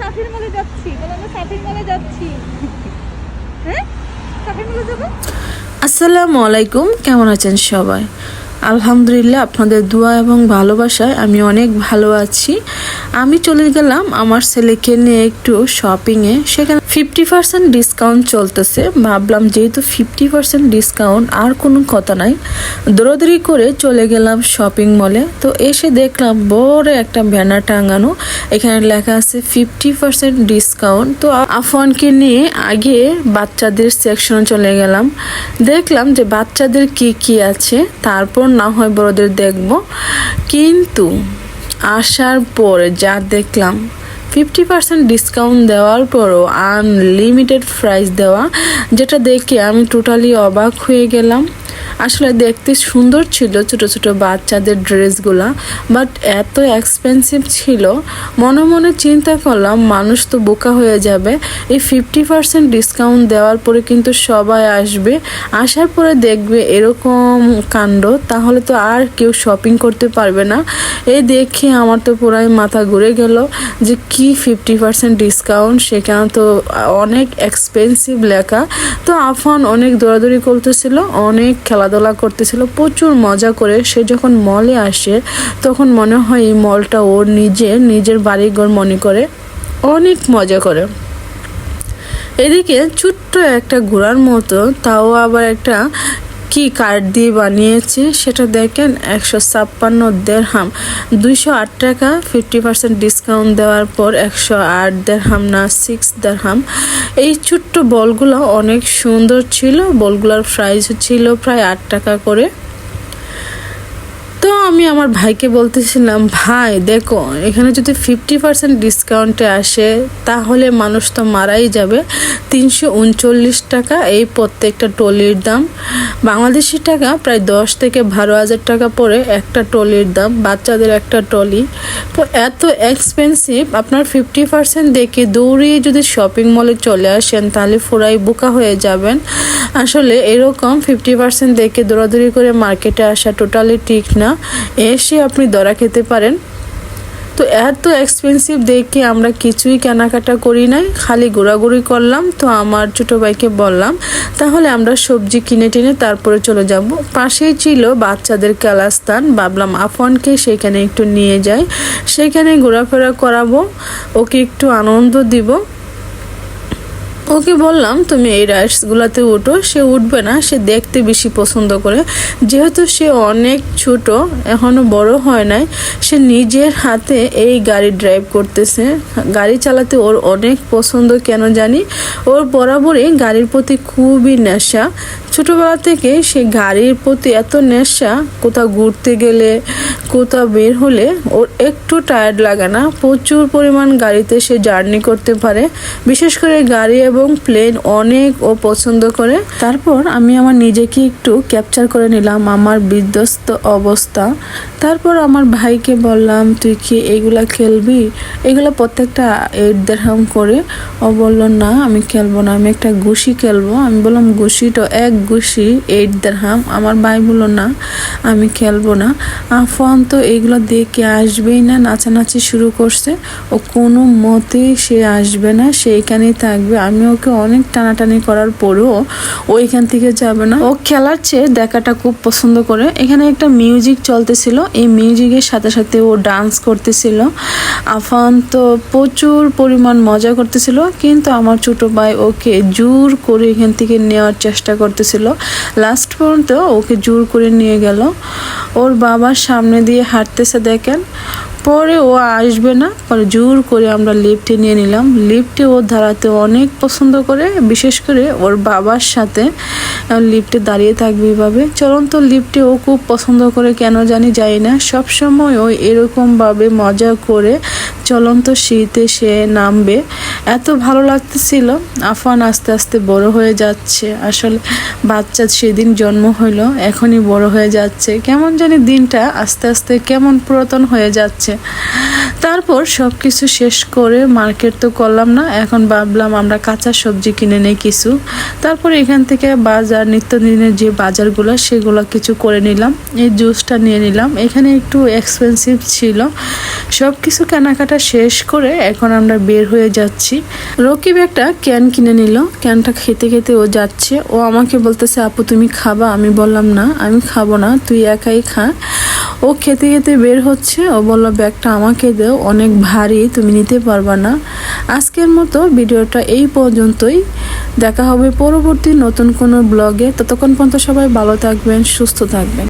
সাফির মলে যাচ্ছি। আমরা সাফির মলে যাচ্ছি। হ্যাঁ? সাফির মলে যাব? আসসালামু আলাইকুম, কেমন আছেন সবাই? আলহামদুলিল্লাহ, আপনাদের দোয়া এবং ভালোবাসায় আমি অনেক ভালো আছি। আমি চলে গেলাম আমার ছেলেকে নিয়ে একটু শপিংয়ে সেখানে ফিফটি পার্সেন্ট ডিসকাউন্ট চলতেছে। ভাবলাম যেহেতু ফিফটি পার্সেন্ট ডিসকাউন্ট আর কোনো কথা নাই। দৌড়াদৌড়ি করে চলে গেলাম শপিং মলে তো এসে দেখলাম বড় একটা ব্যানার টাঙানো। এখানে লেখা আছে ফিফটি পার্সেন্ট ডিসকাউন্ট তো আফওয়ানকে নিয়ে আগে বাচ্চাদের সেকশনে চলে গেলাম। দেখলাম যে বাচ্চাদের কি কি আছে। তারপর না হয় বড়দের দেখব। কিন্তু আসার পর যা দেখলাম ফিফটি পার্সেন্ট ডিসকাউন্ট দেওয়ার পরও আনলিমিটেড প্রাইস দেওয়া, যেটা দেখে আমি টোটালি অবাক হয়ে গেলাম। আসলে দেখতে সুন্দর ছিল ছোট ছোট বাচ্চাদের ড্রেসগুলা বাট এত এক্সপেন্সিভ ছিল। মনে মনে চিন্তা করলাম, মানুষ তো বোকা হয়ে যাবে। এই ফিফটি পার্সেন্ট ডিসকাউন্ট দেওয়ার পরে কিন্তু সবাই আসবে। আসার পরে দেখবে এরকম কাণ্ড, তাহলে তো আর কেউ শপিং করতে পারবে না। এই দেখে আমার তো পুরাই মাথা ঘুরে গেল যে কি ফিফটি পার্সেন্ট ডিসকাউন্ট সেখানে তো অনেক এক্সপেন্সিভ লেখা। তো আফান অনেক দৌড়াদৌড়ি করতেছিল, অনেক খেলাধুলা করতেছিল, প্রচুর মজা করে। সে যখন মলে আসে, তখন মনে হয় এই মলটা ওর নিজের বাড়ি ঘর মনে করে। অনেক মজা করে। এদিকে ছোট্ট একটা ঘোড়ার মতো, তাও আবার একটা কি কার্ড দিয়ে বানিয়েছে সেটা দেখেন একশো ছাপ্পান্ন দেড়হাম দুইশো আট টাকা, ফিফটি পার্সেন্ট ডিসকাউন্ট দেওয়ার পর একশো আট দেড়হাম না, সিক্স দেড়হাম এই ছোট্ট বলগুলো অনেক সুন্দর ছিল। বলগুলোর প্রাইস ছিল প্রায় আট টাকা করে। তো আমি আমার ভাইকে বলতেছিলাম, ভাই, দেখো, এখানে যদি ফিফটি পার্সেন্ট ডিসকাউন্টে আসে, তাহলে মানুষ তো মারাই যাবে। তিনশো উনচল্লিশ টাকা এই প্রত্যেকটা টলির দাম। বাংলাদেশি টাকা প্রায় দশ থেকে বারো হাজার টাকা পরে একটা টলির দাম, বাচ্চাদের একটা টলি। তো এত এক্সপেন্সিভ আপনার ফিফটি পার্সেন্ট দেখে দৌড়িয়ে যদি শপিং মলে চলে আসেন, তাহলে ফুরাই বোকা হয়ে যাবেন। আসলে এরকম ফিফটি পার্সেন্ট দেখে দৌড়াদৌড়ি করে মার্কেটে আসা টোটালি ঠিক না। এসে আপনি দরা খেতে পারেন। তো এত এক্সপেন্সিভ দেখে আমরা কিছুই কেনাকাটা করি নাই, খালি ঘোরাঘুরি করলাম। তো আমার ছোটো ভাইকে বললাম, তাহলে আমরা সবজি কিনে টিনে তারপরে চলে যাব। পাশেই ছিল বাচ্চাদের খেলাস্থান। ভাবলাম আফনকে সেখানে একটু নিয়ে যাই, সেখানে ঘোরাফেরা করাবো, ওকে একটু আনন্দ দিব। ওকে বললাম, তুমি এই রাইডসগুলোতে উঠো, সে উঠবে না, সে দেখতে বেশি পছন্দ করে। যেহেতু সে অনেক ছোট, এখনও বড় হয় নাই, সে নিজের হাতে এই গাড়ি ড্রাইভ করতেছে। গাড়ি চালাতে ওর অনেক পছন্দ, কেন জানি? ওর বরাবরই গাড়ির প্রতি খুবই নেশা। ছোটবেলা থেকে সে গাড়ির প্রতি এত নেশা, কোথাও ঘুরতে গেলে কোথাও বের হলে ওর একটু টায়ার্ড লাগে না। প্রচুর পরিমাণ গাড়িতে সে জার্নি করতে পারে। বিশেষ করে গাড়ি এবং প্লেন অনেক ও পছন্দ করে। তারপর আমি আমার নিজেকে একটু ক্যাপচার করে নিলাম আমার বিধ্বস্ত অবস্থা। তারপর আমার ভাইকে বললাম, তুই কি এইগুলা খেলবি? এগুলো প্রত্যেকটা এইট দেড়হাম করে, ও বলল, না, আমি খেলব না, আমি একটা গুশি খেলব। আমি বললাম গুশিটা এক গুশি এইট দেড়হাম আমার ভাই বলল, না, আমি খেলব না। আফান তো এইগুলো দেখে আসবেই না, নাচানাচি শুরু করছে। ও কোনো মতেই সে আসবে না, সে এখানেই থাকবে। আমি ওকে অনেক টানাটানি করার পরেও ও এখান থেকে যাবে না। ও খেলার চেয়ে দেখাটা খুব পছন্দ করে। এখানে একটা মিউজিক চলতেছিল এই মিউজিকের সাথে সাথে ও ডান্স করতেছিল। আফান তো প্রচুর পরিমাণ মজা করতেছিল, কিন্তু আমার ছোট ভাই ওকে জোর করে এখান থেকে নেওয়ার চেষ্টা করতেছিল। লাস্ট পর্যন্ত ওকে জোর করে নিয়ে গেল। ওর বাবার সামনে দিয়ে হাঁটতেছে দেখেন। পরে ও আসবে না। পরে জোর করে আমরা লিফটে নিয়ে নিলাম। লিফটে ও দাঁড়াতে অনেক পছন্দ করে, বিশেষ করে ওর বাবার সাথে। লিফটে দাঁড়িয়ে থাকবে এভাবে। চলন্ত লিফটে ও খুব পছন্দ করে, কেন জানি যাই না। সবসময় ও এরকমভাবে মজা করে চলন্ত শীতে সে নামবে। এত ভালো লাগতেছিল। আফান আস্তে আস্তে বড় হয়ে যাচ্ছে। আসলে বাচ্চা সেদিন জন্ম হইল, এখনই বড় হয়ে যাচ্ছে। কেমন জানি দিনটা আস্তে আস্তে কেমন পুরাতন হয়ে যাচ্ছে। তারপর সব কিছু শেষ করে মার্কেট তো করলাম না, এখন ভাবলাম আমরা কাঁচা সবজি কিনে নেই কিছু। তারপর এখান থেকে বাজার, নিত্যদিনের যে বাজারগুলো, সেগুলো কিছু করে নিলাম। এই জুসটা নিয়ে নিলাম। এখানে একটু এক্সপেন্সিভ ছিল। সব কিছু কেনাকাটা শেষ করে এখন আমরা বের হয়ে যাচ্ছি। রকিব একটা ক্যান কিনে নিল। ক্যানটা খেতে খেতে ও যাচ্ছে। ও আমাকে বলতেছে, আপু, তুমি খাবা? আমি বললাম, না, আমি খাব না, তুই একাই খা। ও খেতে খেতে বের হচ্ছে। ও বলল, ব্যাগটা আমাকে দেও, অনেক ভারী, তুমি নিতে পারবা না। আজকের মতো ভিডিওটা এই পর্যন্তই। দেখা হবে পরবর্তী নতুন কোনো ব্লগে। ততক্ষণ পর্যন্ত সবাই ভালো থাকবেন, সুস্থ থাকবেন।